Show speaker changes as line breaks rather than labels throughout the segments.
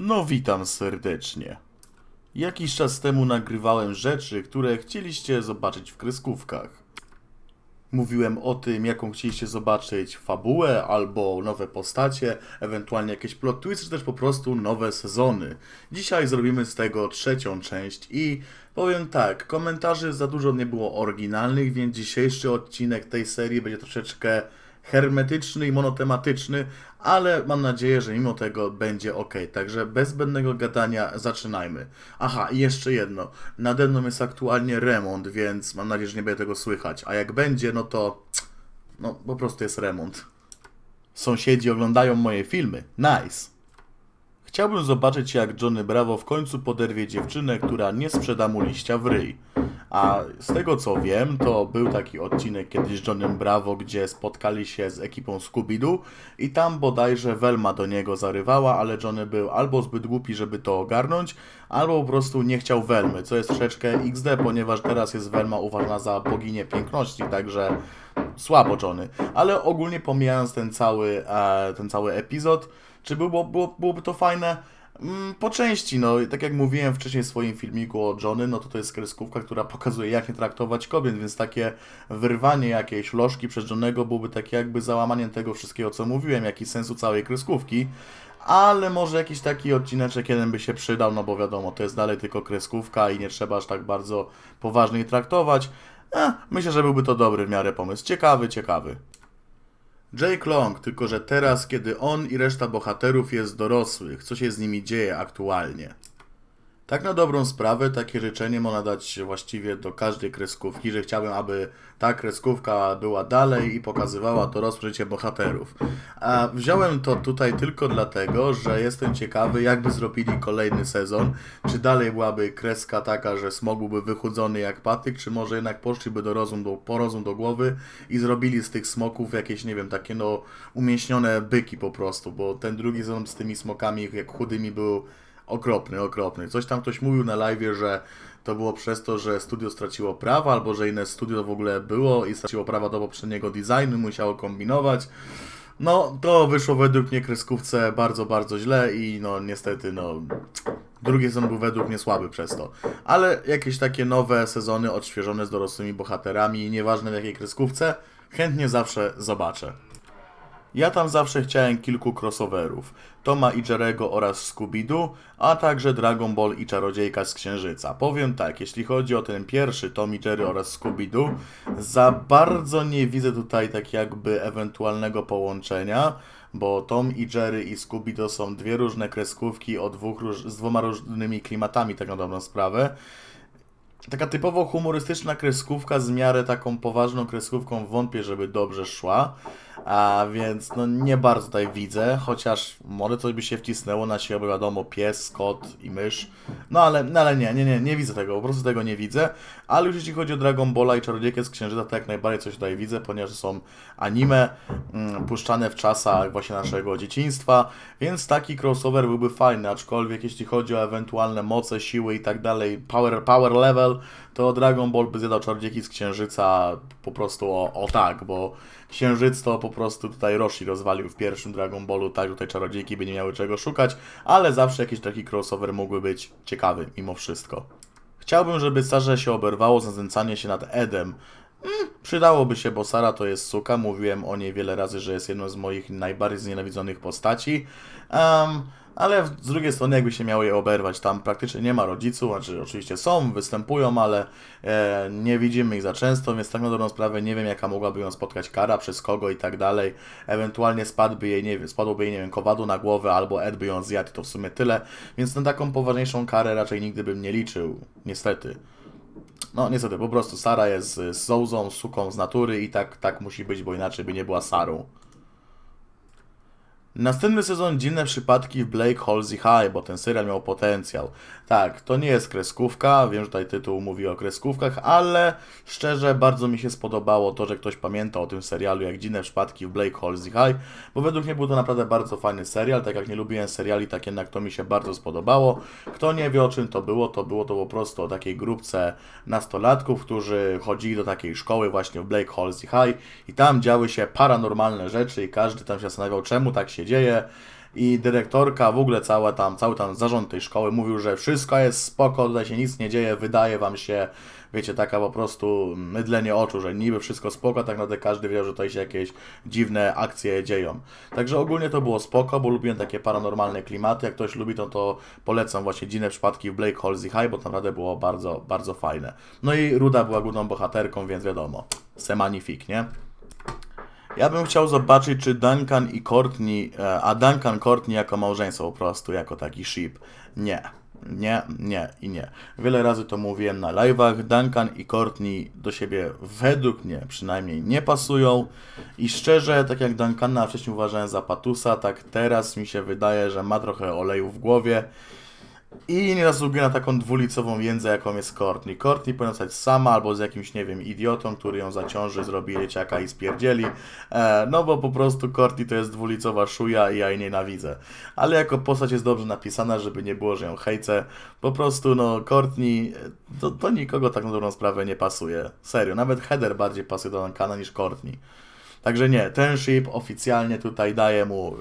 No witam serdecznie. Jakiś czas temu nagrywałem rzeczy, które chcieliście zobaczyć w kreskówkach. Mówiłem o tym, jaką chcieliście zobaczyć fabułę albo nowe postacie, ewentualnie jakieś plot twisty, czy też po prostu nowe sezony. Dzisiaj zrobimy z tego trzecią część i powiem tak, komentarzy za dużo nie było oryginalnych, więc dzisiejszy odcinek tej serii będzie troszeczkę hermetyczny i monotematyczny, ale mam nadzieję, że mimo tego będzie ok. Także bez zbędnego gadania zaczynajmy. Aha, i jeszcze jedno. Nade mną jest aktualnie remont, więc mam nadzieję, że nie będzie tego słychać. A jak będzie, no to no po prostu jest remont. Sąsiedzi oglądają moje filmy. Nice. Chciałbym zobaczyć, jak Johnny Bravo w końcu poderwie dziewczynę, która nie sprzeda mu liścia w ryj. A z tego co wiem, to był taki odcinek kiedyś z Johnnym Bravo, gdzie spotkali się z ekipą Scooby-Doo i tam bodajże Velma do niego zarywała, ale Johnny był albo zbyt głupi, żeby to ogarnąć, albo po prostu nie chciał Velmy, co jest troszeczkę XD, ponieważ teraz jest Velma uważana za boginię piękności, także słabo Johnny. Ale ogólnie pomijając ten cały, e, ten cały epizod, czy było, było, byłoby to fajne? Mm, Po części, no tak jak mówiłem wcześniej w swoim filmiku o Johnny, no to to jest kreskówka, która pokazuje jak nie traktować kobiet, więc takie wyrwanie jakiejś lożki przez Johnnego byłoby takie jakby załamaniem tego wszystkiego, co mówiłem, jaki sensu całej kreskówki. Ale może jakiś taki odcineczek jeden by się przydał, no bo wiadomo, to jest dalej tylko kreskówka i nie trzeba aż tak bardzo poważnie traktować. E, myślę, że byłby to dobry w miarę pomysł. Ciekawy, ciekawy. Jake Long, tylko że teraz, kiedy on i reszta bohaterów jest dorosłych, co się z nimi dzieje aktualnie? Tak na dobrą sprawę, takie życzenie można dać właściwie do każdej kreskówki, że chciałbym, aby ta kreskówka była dalej i pokazywała dorosłe życie bohaterów. A wziąłem to tutaj tylko dlatego, że jestem ciekawy, jakby zrobili kolejny sezon. Czy dalej byłaby kreska taka, że smog byłby wychudzony jak patyk, czy może jednak poszliby do rozum, do, po rozum do głowy i zrobili z tych smoków jakieś, nie wiem, takie no umieśnione byki po prostu, bo ten drugi sezon z tymi smokami, jak chudymi był okropny, okropny. Coś tam ktoś mówił na live, że to było przez to, że studio straciło prawa, albo że inne studio w ogóle było i straciło prawa do poprzedniego designu, musiało kombinować. No, to wyszło według mnie kreskówce bardzo, bardzo źle i no niestety, no drugi sezon był według mnie słaby przez to. Ale jakieś takie nowe sezony odświeżone z dorosłymi bohaterami, nieważne w jakiej kreskówce, chętnie zawsze zobaczę. Ja tam zawsze chciałem kilku crossoverów. Toma i Jerego oraz Scooby-Doo, a także Dragon Ball i Czarodziejka z Księżyca. Powiem tak, jeśli chodzi o ten pierwszy Tom i Jerry oraz Scooby-Doo, za bardzo nie widzę tutaj tak jakby ewentualnego połączenia, bo Tom i Jerry i Scooby to są dwie różne kreskówki o dwóch z dwoma różnymi klimatami, tak na dobrą sprawę taka typowo humorystyczna kreskówka z miarę taką poważną kreskówką wątpię, żeby dobrze szła. A więc no nie bardzo tutaj widzę, chociaż może coś by się wcisnęło na siebie, wiadomo, pies, kot i mysz. No ale, no ale nie, nie, nie, nie widzę tego, po prostu tego nie widzę. Ale już jeśli chodzi o Dragon Balla i Czarodziejkę z Księżyca, to jak najbardziej coś tutaj widzę, ponieważ są anime mm, puszczane w czasach właśnie naszego dzieciństwa, więc taki crossover byłby fajny, aczkolwiek jeśli chodzi o ewentualne moce, siły i tak dalej, power, power level, to Dragon Ball by zjadał Czarodziejki z Księżyca po prostu o, o tak, bo Księżyc to po prostu tutaj Roshi rozwalił w pierwszym Dragon Ballu, tak, tutaj Czarodziejki by nie miały czego szukać, ale zawsze jakiś taki crossover mógłby być ciekawy mimo wszystko. Chciałbym, żeby Sarze się oberwało znęcanie się nad Edem. Mm, przydałoby się, bo Sara to jest suka. Mówiłem o niej wiele razy, że jest jedną z moich najbardziej znienawidzonych postaci. Em, ale z drugiej strony, jakby się miało je oberwać, tam praktycznie nie ma rodziców, znaczy oczywiście są, występują, ale e, nie widzimy ich za często, więc tak na dobrą sprawę nie wiem, jaka mogłaby ją spotkać kara, przez kogo i tak dalej. Ewentualnie spadłby jej, nie wiem, spadłoby jej, nie wiem, kowadu na głowę, albo Ed by ją zjadł, to w sumie tyle. Więc na taką poważniejszą karę raczej nigdy bym nie liczył, niestety. No niestety, po prostu Sara jest y, zołzą, suką z natury i tak, tak musi być, bo inaczej by nie była Sarą. Następny sezon Dziwne Przypadki w Blake Halsey High, bo ten serial miał potencjał. Tak, to nie jest kreskówka, wiem, że tutaj tytuł mówi o kreskówkach, ale szczerze bardzo mi się spodobało to, że ktoś pamięta o tym serialu jak Dziwne Przypadki w Blake Halsey High, bo według mnie był to naprawdę bardzo fajny serial, tak jak nie lubiłem seriali, tak jednak to mi się bardzo spodobało. Kto nie wie o czym to było, to było to po prostu o takiej grupce nastolatków, którzy chodzili do takiej szkoły właśnie w Blake Halsey High i tam działy się paranormalne rzeczy i każdy tam się zastanawiał czemu tak się dzieje. i dyrektorka, w ogóle cała tam, cały tam zarząd tej szkoły mówił, że wszystko jest spoko, tutaj się nic nie dzieje, wydaje wam się, wiecie, taka po prostu mydlenie oczu, że niby wszystko spoko, tak naprawdę każdy wiedział, że tutaj się jakieś dziwne akcje dzieją. Także ogólnie to było spoko, bo lubiłem takie paranormalne klimaty, jak ktoś lubi to, to polecam właśnie dziwne przypadki w Blake Halsey High, bo naprawdę było bardzo, bardzo fajne. No i Ruda była główną bohaterką, więc wiadomo, semanifik, nie? Ja bym chciał zobaczyć, czy Duncan i Courtney, e, a Duncan Courtney jako małżeństwo po prostu, jako taki ship. Nie. Nie, nie i nie. Wiele razy to mówiłem na live'ach. Duncan i Courtney do siebie według mnie przynajmniej nie pasują. I szczerze, tak jak Duncana wcześniej uważałem za patusa, tak teraz mi się wydaje, że ma trochę oleju w głowie i nie zasługuje na taką dwulicową jędzę, jaką jest Courtney. Courtney powinna stać sama albo z jakimś, nie wiem, idiotą, który ją zaciąży, zrobi dzieciaka i spierdzieli. E, no bo po prostu Courtney to jest dwulicowa szuja i ja jej nienawidzę. Ale jako postać jest dobrze napisana, żeby nie było, że ją hejcę. Po prostu, no, Courtney e, to, to nikogo tak na dobrą sprawę nie pasuje. Serio, nawet Heather bardziej pasuje do Duncana niż Courtney. Także nie, ten ship oficjalnie tutaj daje mu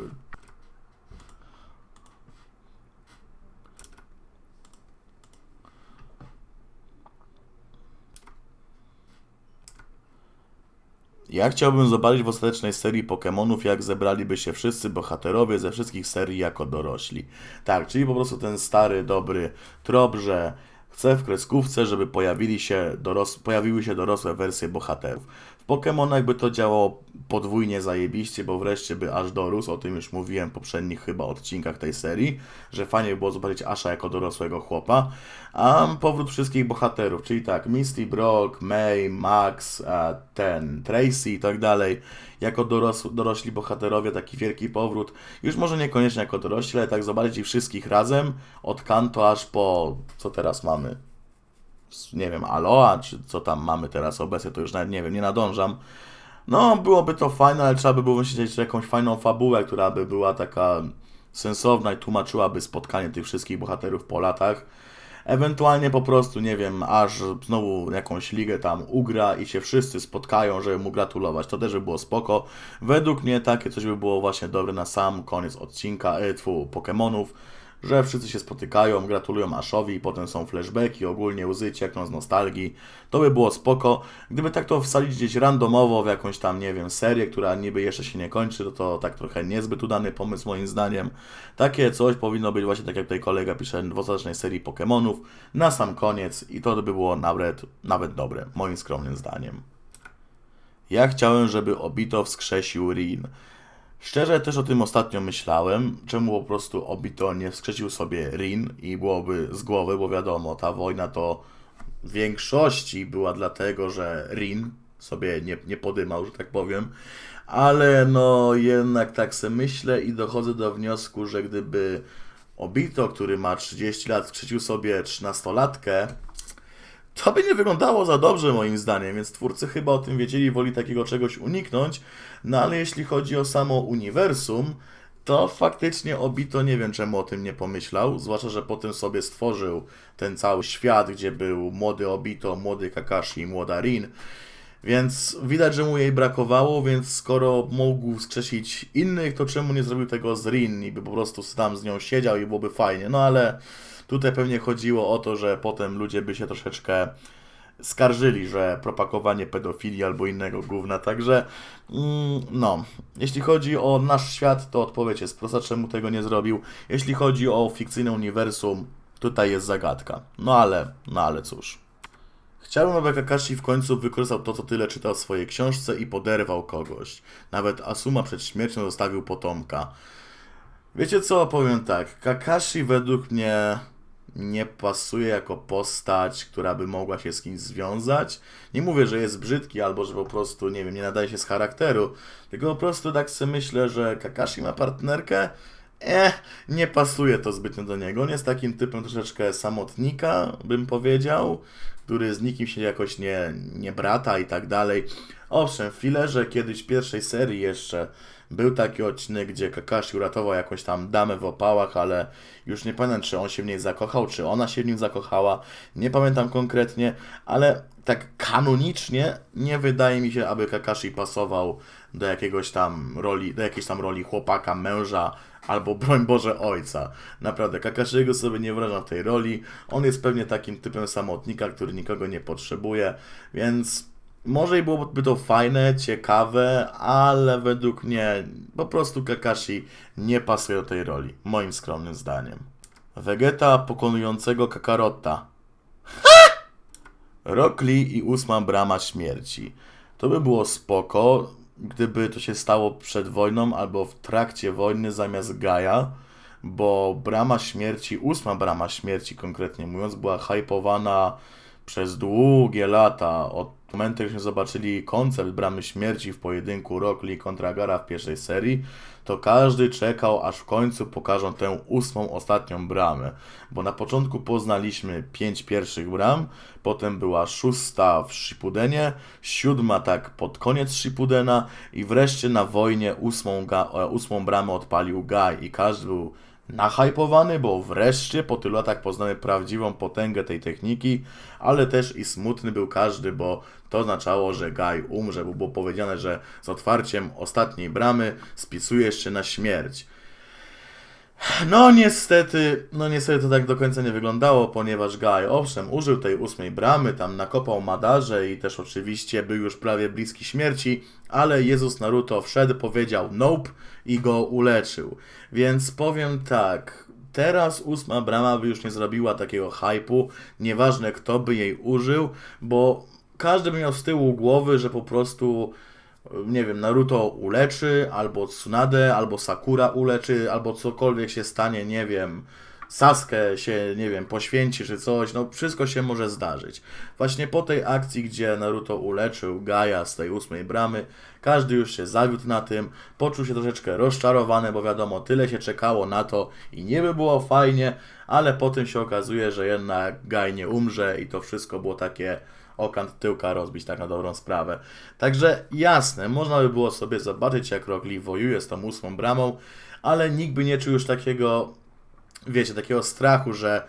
Ja chciałbym zobaczyć w ostatecznej serii Pokémonów, jak zebraliby się wszyscy bohaterowie ze wszystkich serii jako dorośli. Tak, czyli po prostu ten stary, dobry trop, że chcę w kreskówce, żeby pojawili się pojawiły się dorosłe wersje bohaterów. Pokémonach by to działało podwójnie zajebiście, bo wreszcie by aż dorósł, o tym już mówiłem w poprzednich chyba odcinkach tej serii, że fajnie by było zobaczyć Asha jako dorosłego chłopa. A powrót wszystkich bohaterów, czyli tak, Misty, Brock, May, Max, ten, Tracy i tak dalej, jako doros dorośli bohaterowie, taki wielki powrót. Już może niekoniecznie jako dorośli, ale tak zobaczyć ich wszystkich razem, od Kanto aż po, co teraz mamy? Nie wiem, Aloha, czy co tam mamy teraz obecnie, to już nawet nie wiem, nie nadążam. No, byłoby to fajne, ale trzeba by było wymyślić jakąś fajną fabułę, która by była taka sensowna i tłumaczyłaby spotkanie tych wszystkich bohaterów po latach. Ewentualnie po prostu, nie wiem, aż znowu jakąś ligę tam ugra i się wszyscy spotkają, żeby mu gratulować. To też by było spoko. Według mnie takie coś by było właśnie dobre na sam koniec odcinka, e, tfu, Pokémonów że wszyscy się spotykają, gratulują Ashowi i potem są flashbacki, ogólnie łzy ciekną z nostalgii. To by było spoko. Gdyby tak to wsadzić gdzieś randomowo w jakąś tam, nie wiem, serię, która niby jeszcze się nie kończy, to, to tak trochę niezbyt udany pomysł moim zdaniem. Takie coś powinno być właśnie tak jak tutaj kolega pisze w ostatecznej serii Pokémonów na sam koniec i to by było nawet, nawet dobre, moim skromnym zdaniem. Ja chciałem, żeby Obito wskrzesił Rin. Szczerze też o tym ostatnio myślałem, czemu po prostu Obito nie wskrzesił sobie Rin i byłoby z głowy, bo wiadomo, ta wojna to w większości była dlatego, że Rin sobie nie, nie podymał, że tak powiem, ale no jednak tak se myślę i dochodzę do wniosku, że gdyby Obito, który ma 30 lat, wskrzesił sobie 13-latkę, to by nie wyglądało za dobrze moim zdaniem, więc twórcy chyba o tym wiedzieli, woli takiego czegoś uniknąć. No ale jeśli chodzi o samo uniwersum, to faktycznie Obito nie wiem czemu o tym nie pomyślał, zwłaszcza, że potem sobie stworzył ten cały świat, gdzie był młody Obito, młody Kakashi i młoda Rin. Więc widać, że mu jej brakowało, więc skoro mógł skrzesić innych, to czemu nie zrobił tego z Rin i by po prostu tam z nią siedział i byłoby fajnie. No ale Tutaj pewnie chodziło o to, że potem ludzie by się troszeczkę skarżyli, że propagowanie pedofilii albo innego gówna, także mm, no, jeśli chodzi o nasz świat, to odpowiedź jest prosta, czemu tego nie zrobił. Jeśli chodzi o fikcyjne uniwersum, tutaj jest zagadka. No ale, no ale cóż. Chciałbym, aby Kakashi w końcu wykorzystał to, co tyle czytał w swojej książce i poderwał kogoś. Nawet Asuma przed śmiercią zostawił potomka. Wiecie co, powiem tak, Kakashi według mnie nie pasuje jako postać, która by mogła się z kimś związać. Nie mówię, że jest brzydki albo że po prostu, nie wiem, nie nadaje się z charakteru, tylko po prostu tak sobie myślę, że Kakashi ma partnerkę, eh, nie pasuje to zbytnio do niego. On jest takim typem troszeczkę samotnika, bym powiedział, który z nikim się jakoś nie, nie brata i tak dalej. Owszem, w filerze kiedyś pierwszej serii jeszcze był taki odcinek, gdzie Kakashi uratował jakąś tam damę w opałach, ale już nie pamiętam, czy on się w niej zakochał, czy ona się w nim zakochała. Nie pamiętam konkretnie, ale tak kanonicznie nie wydaje mi się, aby Kakashi pasował do jakiegoś tam roli, do jakiejś tam roli chłopaka, męża albo broń Boże ojca. Naprawdę, Kakashiego sobie nie wyobrażam w tej roli. On jest pewnie takim typem samotnika, który nikogo nie potrzebuje, więc może i byłoby to fajne, ciekawe, ale według mnie po prostu Kakashi nie pasuje do tej roli, moim skromnym zdaniem. Vegeta pokonującego Kakarota. Rock Lee i ósma brama śmierci. To by było spoko, gdyby to się stało przed wojną albo w trakcie wojny zamiast Gaia, bo brama śmierci, ósma brama śmierci konkretnie mówiąc, była hypowana przez długie lata. Od momentu, gdyśmy zobaczyli koncept bramy śmierci w pojedynku Rock Lee kontra Gara w pierwszej serii, to każdy czekał, aż w końcu pokażą tę ósmą, ostatnią bramę. Bo na początku poznaliśmy pięć pierwszych bram, potem była szósta w Shippudenie, siódma tak pod koniec Shippudena i wreszcie na wojnie ósmą, e, ósmą bramę odpalił Gai i każdy był nahypowany, bo wreszcie po tylu latach poznamy prawdziwą potęgę tej techniki, ale też i smutny był każdy, bo to oznaczało, że Guy umrze, bo było powiedziane, że z otwarciem ostatniej bramy spisujesz się na śmierć. No niestety, no niestety to tak do końca nie wyglądało, ponieważ Guy owszem użył tej ósmej bramy, tam nakopał Madarze i też oczywiście był już prawie bliski śmierci, ale Jezus Naruto wszedł, powiedział nope i go uleczył. Więc powiem tak, teraz ósma brama by już nie zrobiła takiego hypu, nieważne kto by jej użył, bo każdy by miał z tyłu głowy, że po prostu nie wiem, Naruto uleczy, albo Tsunade, albo Sakura uleczy, albo cokolwiek się stanie, nie wiem, Sasuke się, nie wiem, poświęci czy coś, no wszystko się może zdarzyć. Właśnie po tej akcji, gdzie Naruto uleczył Gaia z tej ósmej bramy, każdy już się zawiódł na tym, poczuł się troszeczkę rozczarowany, bo wiadomo, tyle się czekało na to i nie by było fajnie, ale potem się okazuje, że jednak Gai nie umrze i to wszystko było takie o kant tyłka rozbić, tak na dobrą sprawę. Także jasne, można by było sobie zobaczyć, jak Rock wojuje z tą ósmą bramą, ale nikt by nie czuł już takiego, wiecie, takiego strachu, że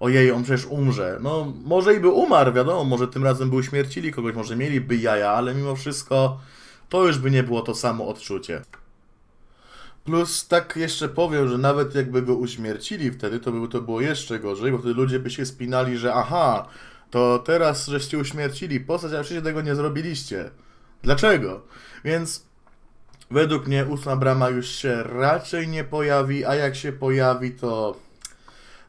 ojej, on przecież umrze. No, może i by umarł, wiadomo, może tym razem by uśmiercili kogoś, może mieliby jaja, ale mimo wszystko to już by nie było to samo odczucie. Plus tak jeszcze powiem, że nawet jakby go uśmiercili wtedy, to by to było jeszcze gorzej, bo wtedy ludzie by się spinali, że aha, to teraz żeście uśmiercili postać, a przecież tego nie zrobiliście. Dlaczego? Więc według mnie ósma brama już się raczej nie pojawi, a jak się pojawi, to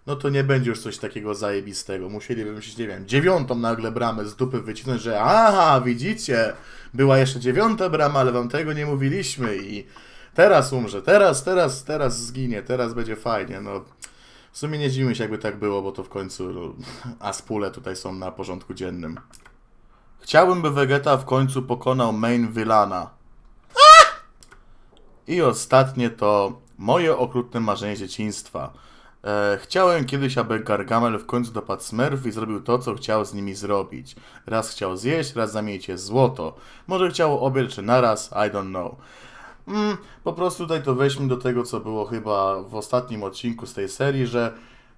no to nie będzie już coś takiego zajebistego. Musieliby myśleć, nie wiem, dziewiątą nagle bramę z dupy wycisnąć, że aha, widzicie, była jeszcze dziewiąta brama, ale wam tego nie mówiliśmy i teraz umrze, teraz, teraz, teraz zginie, teraz będzie fajnie, no... W sumie nie dziwimy się, jakby tak było, bo to w końcu no, Aspule tutaj są na porządku dziennym. Chciałbym, by Vegeta w końcu pokonał main villana. I ostatnie to moje okrutne marzenie dzieciństwa. E, chciałem kiedyś, aby Gargamel w końcu dopadł Smurf i zrobił to, co chciał z nimi zrobić. Raz chciał zjeść, raz zamienić je w złoto. Może chciał obie czy naraz, I don't know. Mm, po prostu tutaj to weźmy do tego, co było chyba w ostatnim odcinku z tej serii, że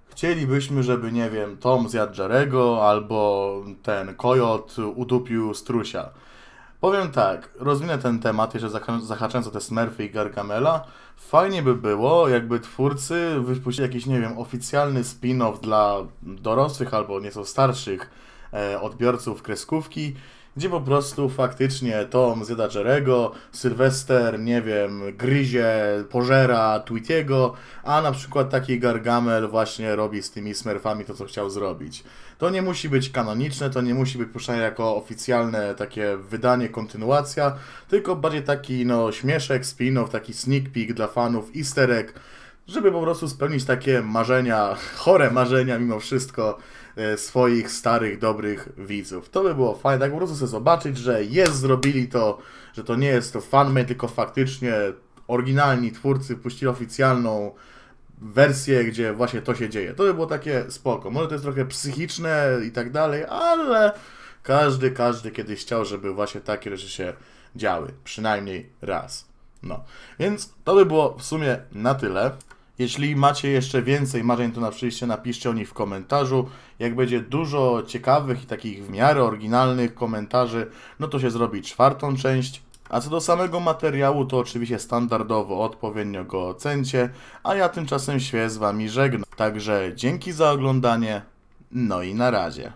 chcielibyśmy, żeby, nie wiem, Tom zjadł Jarego albo ten Kojot udupił Strusia. Powiem tak, rozwinę ten temat, jeszcze zahaczając o te Smurfy i Gargamela. Fajnie by było, jakby twórcy wypuścili jakiś, nie wiem, oficjalny spin-off dla dorosłych albo nieco starszych e, odbiorców kreskówki, gdzie po prostu faktycznie Tom zjada Jerego, Sylwester, nie wiem, gryzie, pożera Tweetiego, a na przykład taki Gargamel właśnie robi z tymi Smurfami to, co chciał zrobić. To nie musi być kanoniczne, to nie musi być puszczane jako oficjalne takie wydanie, kontynuacja, tylko bardziej taki no śmieszek, spin-off, taki sneak peek dla fanów, easter egg, żeby po prostu spełnić takie marzenia, chore marzenia mimo wszystko swoich starych, dobrych widzów. To by było fajne, tak po prostu sobie zobaczyć, że jest, zrobili to, że to nie jest to fanmade, tylko faktycznie oryginalni twórcy puścili oficjalną wersję, gdzie właśnie to się dzieje. To by było takie spoko. Może to jest trochę psychiczne i tak dalej, ale każdy, każdy kiedyś chciał, żeby właśnie takie rzeczy się działy. Przynajmniej raz. No. Więc to by było w sumie na tyle. Jeśli macie jeszcze więcej marzeń, to na przyjście napiszcie o nich w komentarzu. Jak będzie dużo ciekawych i takich w miarę oryginalnych komentarzy, no to się zrobi czwartą część. A co do samego materiału, to oczywiście standardowo odpowiednio go ocencie, a ja tymczasem się z wami żegnam. Także dzięki za oglądanie, no i na razie.